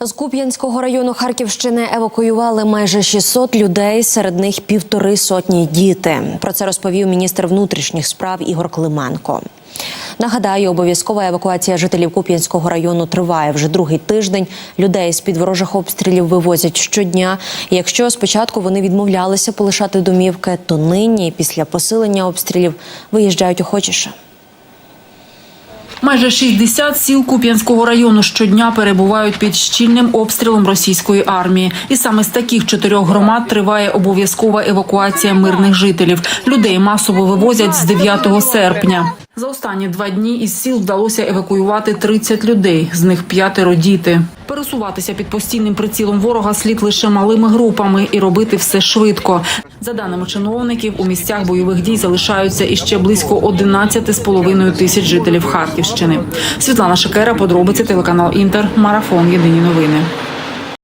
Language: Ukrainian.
З Куп'янського району Харківщини евакуювали майже 600 людей, серед них півтори сотні діти. Про це розповів міністр внутрішніх справ Ігор Клименко. Нагадаю, обов'язкова евакуація жителів Куп'янського району триває вже другий тиждень. Людей з під ворожих обстрілів вивозять щодня. Якщо спочатку вони відмовлялися полишати домівки, то нині, після посилення обстрілів, виїжджають охочіше. Майже 60 сіл Куп'янського району щодня перебувають під щільним обстрілом російської армії. І саме з таких чотирьох громад триває обов'язкова евакуація мирних жителів. Людей масово вивозять з 9 серпня. За останні два дні із сіл вдалося евакуювати 30 людей, з них п'ятеро діти. Пересуватися під постійним прицілом ворога слід лише малими групами і робити все швидко. За даними чиновників, у місцях бойових дій залишаються іще близько 11,5 тисяч жителів Харківщини. Світлана Шакера, подробиці телеканал Інтер, марафон. Єдині новини.